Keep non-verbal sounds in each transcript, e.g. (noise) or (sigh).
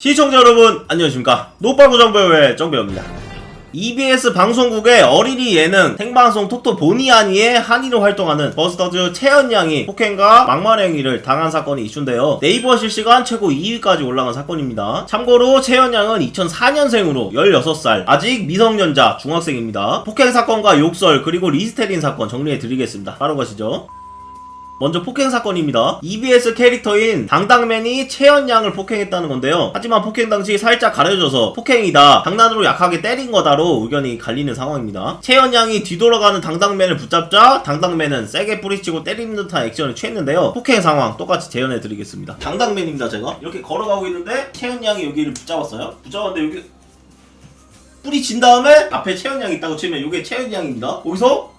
시청자 여러분 안녕하십니까 노빠구 정배우의 정배우입니다 EBS 방송국의 어린이 예능 생방송 톡톡 보니 아니에 한의로 활동하는 버스터즈 채연 양이 폭행과 막말 행위를 당한 사건이 이슈인데요. 네이버 실시간 최고 2위까지 올라간 사건입니다. 참고로 채연 양은 2004년생으로 16살, 아직 미성년자 중학생입니다. 폭행 사건과 욕설 그리고 리스테린 사건 정리해 드리겠습니다. 바로 가시죠. 먼저 폭행 사건입니다. EBS 캐릭터인 당당맨이 채연 양을 폭행했다는 건데요. 하지만 폭행 당시 살짝 가려져서 폭행이다, 장난으로 약하게 때린 거다로 의견이 갈리는 상황입니다. 채연 양이 뒤돌아가는 당당맨을 붙잡자 당당맨은 세게 뿌리치고 때리는 듯한 액션을 취했는데요. 폭행 상황 똑같이 재현해 드리겠습니다. 당당맨입니다, 제가. 이렇게 걸어가고 있는데 채연 양이 여기를 붙잡았어요. 붙잡았는데 여기 뿌리친 다음에 앞에 채연 양이 있다고 치면 이게 채연 양입니다. 거기서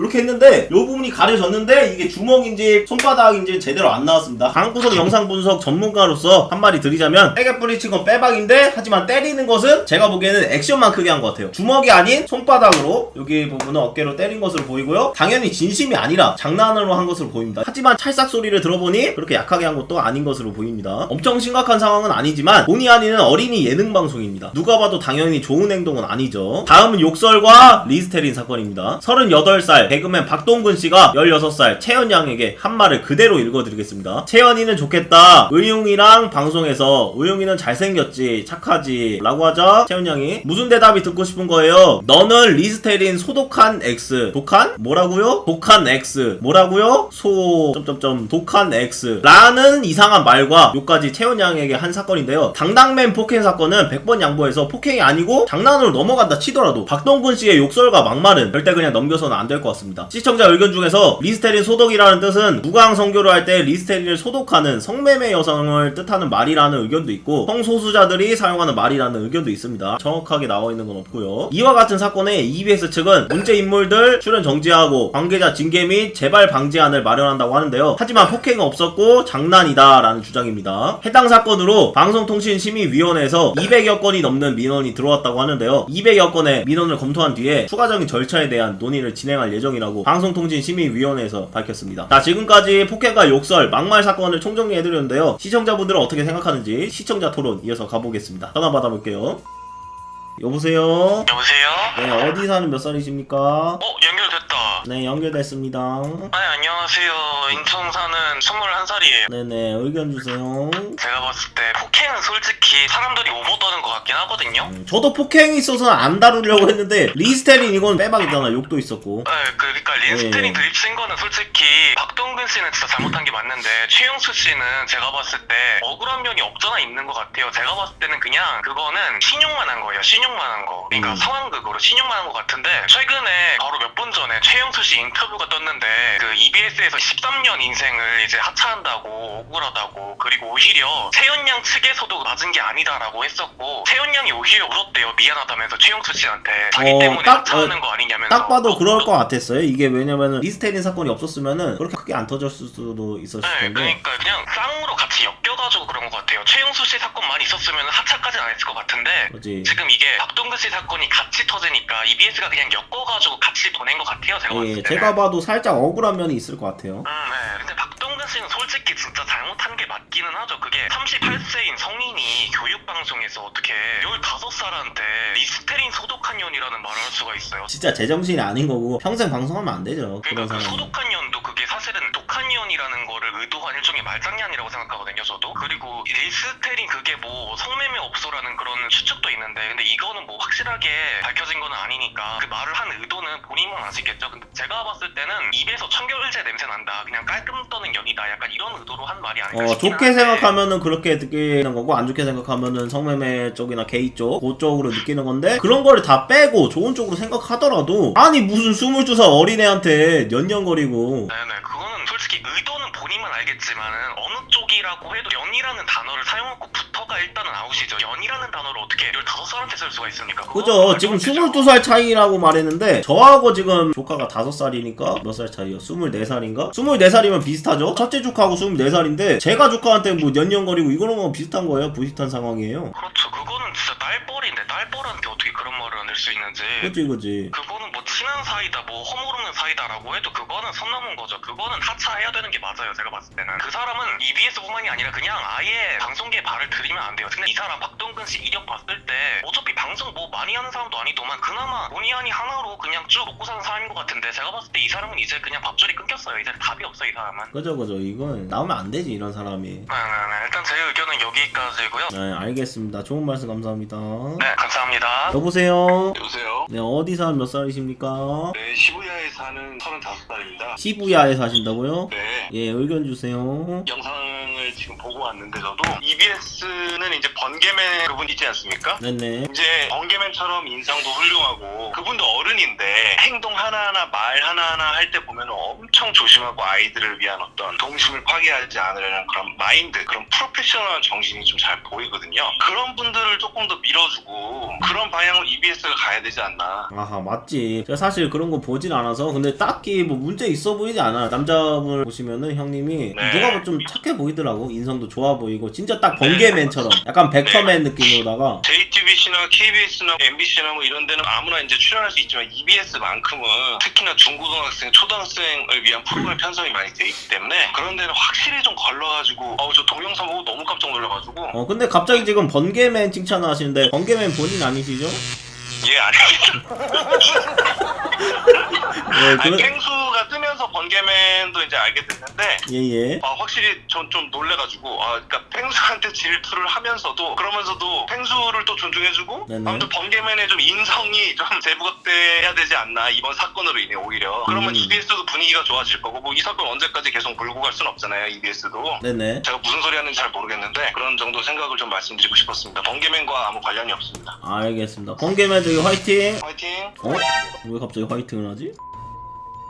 이렇게 했는데 이 부분이 가려졌는데 이게 주먹인지 손바닥인지 제대로 안 나왔습니다. 강구석 영상 분석 전문가로서 한 마디 드리자면 세게 뿌리친 건 빼박인데 하지만 때리는 것은 제가 보기에는 액션만 크게 한 것 같아요. 주먹이 아닌 손바닥으로 여기 부분은 어깨로 때린 것으로 보이고요. 당연히 진심이 아니라 장난으로 한 것으로 보입니다. 하지만 찰싹 소리를 들어보니 그렇게 약하게 한 것도 아닌 것으로 보입니다. 엄청 심각한 상황은 아니지만 본의 아니는 어린이 예능 방송입니다. 누가 봐도 당연히 좋은 행동은 아니죠. 다음은 욕설과 리스테린 사건입니다. 38살 개그맨 박동근 씨가 16살 채연 양에게 한 말을 그대로 읽어드리겠습니다. 채연이는 좋겠다. 의용이랑 방송에서 의용이는 잘생겼지, 착하지. 라고 하자 채연 양이 무슨 대답이 듣고 싶은 거예요? 너는 리스테린 소독한 X. 독한? 뭐라고요? 독한 X. 뭐라고요? 소... 점점점 독한 X. 라는 이상한 말과 요까지 채연 양에게 한 사건인데요. 당당맨 폭행 사건은 100번 양보해서 폭행이 아니고 장난으로 넘어간다 치더라도 박동근 씨의 욕설과 막말은 절대 그냥 넘겨서는 안 될 것 같 습니다. 시청자 의견 중에서 리스테린 소독이라는 뜻은 무강 성교를 할 때 리스테린을 소독하는 성매매 여성을 뜻하는 말이라는 의견도 있고 성소수자들이 사용하는 말이라는 의견도 있습니다. 정확하게 나와 있는 건 없고요. 이와 같은 사건에 EBS 측은 문제 인물들 출연 정지하고 관계자 징계 및 재발 방지안을 마련한다고 하는데요. 하지만 폭행은 없었고 장난이다라는 주장입니다. 해당 사건으로 방송통신심의위원회에서 200여 건이 넘는 민원이 들어왔다고 하는데요. 200여 건의 민원을 검토한 뒤에 추가적인 절차에 대한 논의를 진행할 예정 이라고 방송통신심의위원회에서 밝혔습니다. 자, 지금까지 폭행과 욕설, 막말 사건을 총정리해드렸는데요. 시청자분들은 어떻게 생각하는지 시청자 토론 이어서 가보겠습니다. 전화 받아볼게요. 여보세요? 여보세요? 네, 어디 사는 몇 살이십니까? 어, 연결됐다. 네, 연결됐습니다. 아니, 안녕하세요. 인천 사는 21살이에요. 네네, 의견 주세요. 제가 봤을 때 폭행은 솔직히 사람들이 오버 떠는 것 같긴 하거든요. 음, 저도 폭행이 있어서 안 다루려고 했는데 리스테린 이건 빼박이잖아 욕도 있었고 네, 그러니까 린스테린 예. 드립 쓴 거는 솔직히 박동근 씨는 진짜 잘못한 게 맞는데 최용수 씨는 제가 봤을 때 억울한 면이 없잖아 있는 것 같아요. 제가 봤을 때는 그냥 그거는 신용만 한 거예요. 신용 만 한 거. 그러니까 음. 상황극으로 신용만 한 것 같은데 최근에 바로 몇 분 전에 최용수 씨 인터뷰가 떴는데 그 EBS에서 13년 인생을 이제 하차한다고 억울하다고 그리고 오히려 세연 양 측에서도 맞은 게 아니다라고 했었고 세연 양이 오히려 울었대요. 미안하다면서 최용수 씨한테 자기 어, 때문에 딱, 하차하는 어, 거 아니냐면서 딱 봐도 그럴 것 같았어요 이게 왜냐면은 리스테린 사건이 없었으면은 그렇게 크게 안 터졌을 수도 있었을 네, 텐데 그러니까 그냥 쌍으로 같이 엮여가지고 그런 것 같아요. 최용수 씨 사건만 있었으면 하차까지는 안 했을 것 같은데 그지 지금 이게 박동근 씨 사건이 같이 터지니까 EBS가 그냥 엮어가지고 같이 보낸 것 같아요. 제가 봤을 예, 때는. 제가 봐도 살짝 억울한 면이 있을 것 같아요 음, 네. 근데 박 씨는 솔직히 진짜 잘못한 게 맞기는 하죠. 그게 38세인 성인이 교육방송에서 어떻게 15살한테 리스테린 소독한 년이라는 말을 할 수가 있어요. 진짜 제정신이 아닌 거고 평생 방송하면 안 되죠 그런 그러니까 그 사람 소독한 년도 그게 사실은 독한 년이라는 거를 의도한 일종의 말장난이라고 생각하거든요, 저도. 그리고 이 리스테린 그게 뭐 성매매 업소라는 그런 추측도 있는데, 근데 이거는 뭐 확실하게 밝혀진 건 아니니까 그 말을 한 의도는 본인만 아시겠죠. 근데 제가 봤을 때는 입에서 청결제 냄새 난다, 그냥 깔끔 떠는 년이다, 약간 이런 의도로 한 말이 아닐까 어 싶긴 좋게 한데. 생각하면은 그렇게 느끼는 거고 안 좋게 생각하면은 성매매 쪽이나 게이 쪽 그쪽으로 느끼는 건데 그런 거를 다 빼고 좋은 쪽으로 생각하더라도 아니 무슨 22살 어린애한테 년년거리고 네네 그거는 솔직히 의도는 본인만 알겠지만은 어느 쪽이라고 해도 연이라는 단어를 사용하고 부터가 일단은 아웃이죠 연이라는 단어를 어떻게 15살한테 쓸 수가 있습니까 그죠 말도 지금 안 되죠. 22살 차이라고 말했는데 저하고 지금 조카가 5살이니까 몇 살 차이요? 24살인가? 24살이면 비슷하죠? 첫째 조카하고 24살인데 제가 조카한테 뭐 년년거리고 이거는 뭐 비슷한 거예요 비슷한 상황이에요 그렇죠 그거는 진짜 딸 만들 수 있는지. 그치 그치. 그거는 뭐 친한 사이다 뭐 허물없는 사이다라고 해도 그거는 선 넘은 거죠. 그거는 하차해야 되는 게 맞아요 제가 봤을 때는. 그 사람은 EBS뿐만이 아니라 그냥 아예 방송계에 발을 들이면 안 돼요. 근데 이 사람 박동근 씨 이력 봤을 때 어차피 방송 뭐 많이 하는 사람도 아니더만 그나마 본의 아니 하나로 그냥 쭉 먹고 사는 사람인 것 같은데 제가 봤을 때 이 사람은 이제 그냥 밥줄이 끊겼어요. 이제 답이 없어 이 사람은. 그죠 그죠. 이건 나오면 안 되지 이런 사람이. 네 네 네. 일단 제 여기까지고요 네 알겠습니다 좋은 말씀 감사합니다 네 감사합니다 여보세요 여보세요? 네 어디 사는 몇 살이십니까 네, 시부야에 사는 35살입니다. 시부야에 사신다고요? 네. 예 의견 주세요 영상을 지금 보고 왔는데 저도 EBS는 이제 번개맨 그분 있지 않습니까? 네네 이제 번개맨처럼 인상도 훌륭하고 그분도 어른인데 행동 하나하나 말 하나하나 할 때 보면 엄청 조심하고 아이들을 위한 어떤 동심을 파괴하지 않으려는 그런 마인드 그런 프로페셔널한 정신이 좀 잘 보이거든요. 그런 분들을 조금 더 밀어주고 그런 방향으로 EBS가 가야 되지 않나. 아하 맞지. 제가 사실 그런 거 보진 않아서 근데 딱히 뭐 문제 있어 보이지 않아요. 남자분 보시면은 형님이 네. 누가 뭐좀 착해 보이더라고. 인성도 좋아 보이고. 진짜 딱 번개맨처럼. 약간 벡터맨 느낌으로다가. JTBC나 KBS나 MBC나 뭐 이런 데는 아무나 이제 출연할 수 있지만 EBS 만큼은 특히나 중고등학생, 초등학생을 위한 프로그램 편성이 많이 돼 있기 때문에 그런 데는 확실히 좀 걸러가지고 어우 저 동영상 보고 너무 깜짝 놀라가지고 어 근데 갑자기 지금 번개맨 칭찬을 하시는데 번개맨 본인 아니시죠? 예 아닙니다. (laughs) 예 아니 그런 펭수가 뜨면서 번개맨도 이제 알게 됐는데 예 예. 아, 확실히 전 좀 놀래가지고 아, 그러니까 펭수한테 질투를 하면서도 그러면서도 펭수를 또 존중해주고 네네. 아무튼 번개맨의 좀 인성이 좀 재부각돼야 되지 않나 이번 사건으로 인해 오히려. 그러면 음. EBS도 분위기가 좋아질 거고 뭐 이 사건 언제까지 계속 몰고 갈 수는 없잖아요 EBS도. 네네. 제가 무슨 소리 하는지 잘 모르겠는데 그런 정도 생각을 좀 말씀드리고 싶었습니다. 번개맨과 아무 관련이 없습니다. 알겠습니다. 번개맨 저기 화이팅! 화이팅! 어? 왜 갑자기 화이팅을 하지?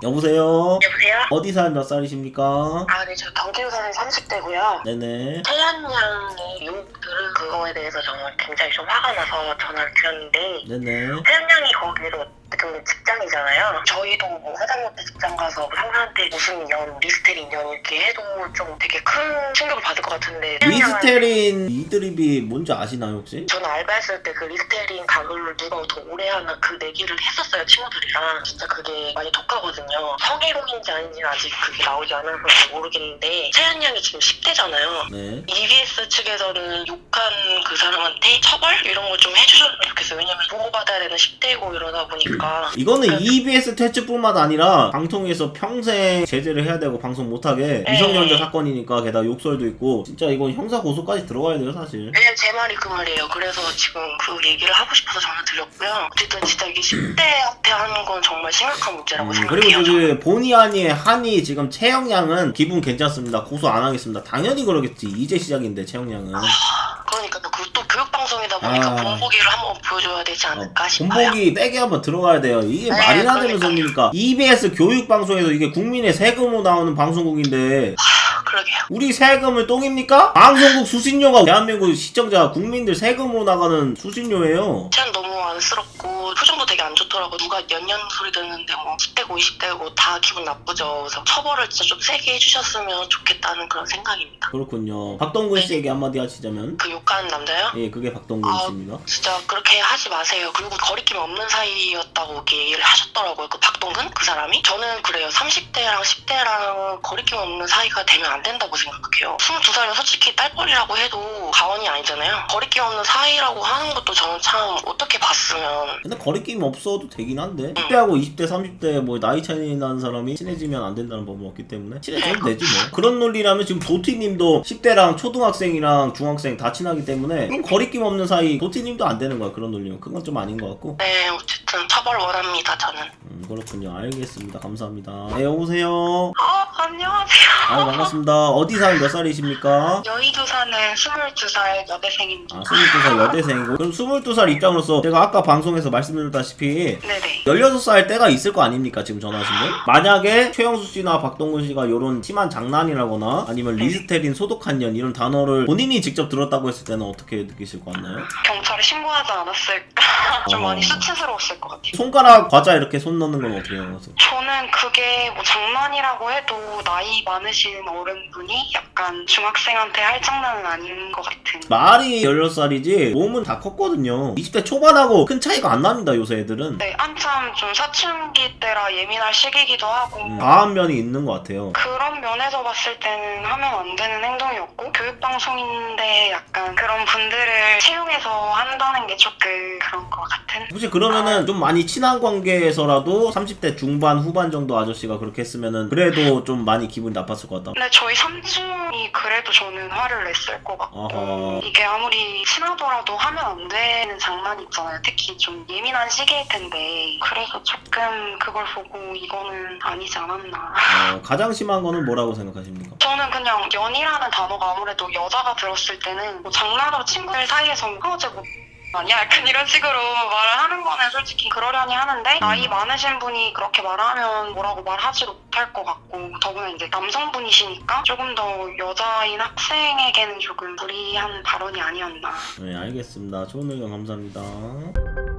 여보세요? 여보세요? 어디 사는 몇 살이십니까? 아, 네, 저 경기도 사는 30대고요. 네네 태연 양의 욕 들은 그거에 대해서 정말 굉장히 좀 화가 나서 전화를 드렸는데 네네 태연 양이 거기로 보면 직장이잖아요. 저희도 뭐 화장업체 직장 가서 상사한테 무슨 년, 리스테린 년 이렇게 해도 좀 되게 큰 충격을 받을 것 같은데. 리스테린 이드립이 뭔지 아시나요 혹시? 저는 알바했을 때 그 리스테린 가글을 누가 더 오래 하나 그 내기를 했었어요 친구들이랑. 진짜 그게 많이 독하거든요. 성희롱인지 아닌지는 아직 그게 나오지 않아서 잘 모르겠는데 채연 양이 지금 10대잖아요. 네. EBS 측에서는 욕한 그 사람한테 처벌? 이런 걸좀 해주셨으면 좋겠어요. 왜냐면 보호받아야 되는 10대고 이러다 보니까 이거는 EBS 퇴출뿐만 아니라 방통위에서 평생 제재를 해야 되고 방송 못하게 네. 미성년자 사건이니까 게다가 욕설도 있고 진짜 이건 형사 고소까지 들어가야 돼요 사실. 왜냐면 제 말이 그 말이에요. 그래서 지금 그 얘기를 하고 싶어서 전화 드렸고요. 어쨌든 진짜 이게 10대한테 하는 건 정말 심각한 문제라고 음, 생각해요. 그리고 저기 본의 아니에 한이 지금 채영양은 기분 괜찮습니다. 고소 안 하겠습니다. 당연히 그러겠지. 이제 시작인데 채영양은. 그러니까 그또 교육방송이다 보니까 아. 본보기를 한번 보여줘야 되지 어, 않을까 싶어요. 본보기 떼게 한번 들어가야 돼요. 이게 네, 말이나 되는 그러니까요. 소리입니까? EBS 교육방송에서 이게 국민의 세금으로 나오는 방송국인데 아, 그러게요. 우리 세금을 똥입니까? 방송국 수신료가 대한민국 시청자 국민들 세금으로 나가는 수신료예요. 참 너무 안쓰럽고 좋더라고. 누가 연년 소리 듣는데 뭐 10대고 20대고 다 기분 나쁘죠. 그래서 처벌을 진짜 좀 세게 해주셨으면 좋겠다는 그런 생각입니다. 그렇군요. 박동근 씨에게 한마디 하시자면 그 욕하는 남자요? 예, 그게 박동근 아, 씨입니다. 진짜 그렇게 하지 마세요. 그리고 거리낌 없는 사이였다고 이렇게 얘기를 하셨더라고요. 그 박동근 그 사람이. 저는 그래요. 30대랑 10대랑 거리낌 없는 사이가 되면 안 된다고 생각해요. 22살이면 솔직히 딸뻘이라고 해도 가원이 아니잖아요. 거리낌 없는 사이라고 하는 것도 저는 참 어떻게 봤으면. 근데 거리낌 없어도 되긴 한데. 10대하고 20대, 30대 뭐 나이 차이 나는 사람이 친해지면 안 된다는 법은 없기 때문에 친해져도 되지 뭐. 그런 논리라면 지금 도티님도 10대랑 초등학생이랑 중학생 다 친하기 때문에 그럼 거리낌 없는 사이 도티님도 안 되는 거야 그런 논리면. 그건 좀 아닌 것 같고. 네 어쨌든 처벌 원합니다 저는. 음, 그렇군요. 알겠습니다. 감사합니다. 네 여보세요? 어 안녕하세요. 아 반갑습니다 어디 사는 몇 살이십니까? 여의도 사는 22살 여대생입니다. 아 22살 여대생이고 그럼 22살 입장으로서 제가 아까 방송에서 말씀드렸다시피 네네. 16살 때가 있을 거 아닙니까 지금 전화하신 분? 만약에 최영수 씨나 박동근 씨가 이런 심한 장난이라거나 아니면 리스테린 소독한 년 이런 단어를 본인이 직접 들었다고 했을 때는 어떻게 느끼실 것 같나요? 경찰에 신고하지 않았을까? (laughs) 좀 어. 많이 수치스러웠을 것 같아요. 손가락 과자 이렇게 손 넣는 건 어떻게 생각하세요? 저는 그게 뭐 장난이라고 해도 나이 많으신 어른분이 약간 중학생한테 할 장난은 아닌 것 같은. 말이 16살이지 몸은 다 컸거든요. 20대 초반하고 큰 차이가 안 납니다 요새 애들은. 네, 한참 좀 사춘기 때라 예민할 시기이기도 하고. 음, 과한 면이 있는 것 같아요. 그런 면에서 봤을 때는 하면 안 되는 행동이었고 교육방송인데 약간 그런 분들을 채용해서 한다는 게 조금 그런 것 같은. 혹시 그러면은 좀 많이 친한 관계에서라도 30대 중반 후반 정도 아저씨가 그렇게 했으면은 그래도 좀 많이 기분이 나빴을 것 같다 근데 저희 삼촌이 그래도 저는 화를 냈을 것 같고 어허. 이게 아무리 친하더라도 하면 안 되는 장난이 있잖아요 특히 좀 예민한 시기일 텐데 그래서 조금 그걸 보고 이거는 아니지 않았나 어, 가장 심한 거는 뭐라고 생각하십니까? 저는 그냥 연이라는 단어가 아무래도 여자가 들었을 때는 뭐 장난으로 친구들 사이에서 뭐 어제 뭐 아니야 약간 이런 식으로 말을 하는 거는 솔직히 그러려니 하는데 나이 많으신 분이 그렇게 말하면 뭐라고 말하지 못할 것 같고 더구나 이제 남성분이시니까 조금 더 여자인 학생에게는 조금 무리한 발언이 아니었나. 네 알겠습니다. 좋은 의견 감사합니다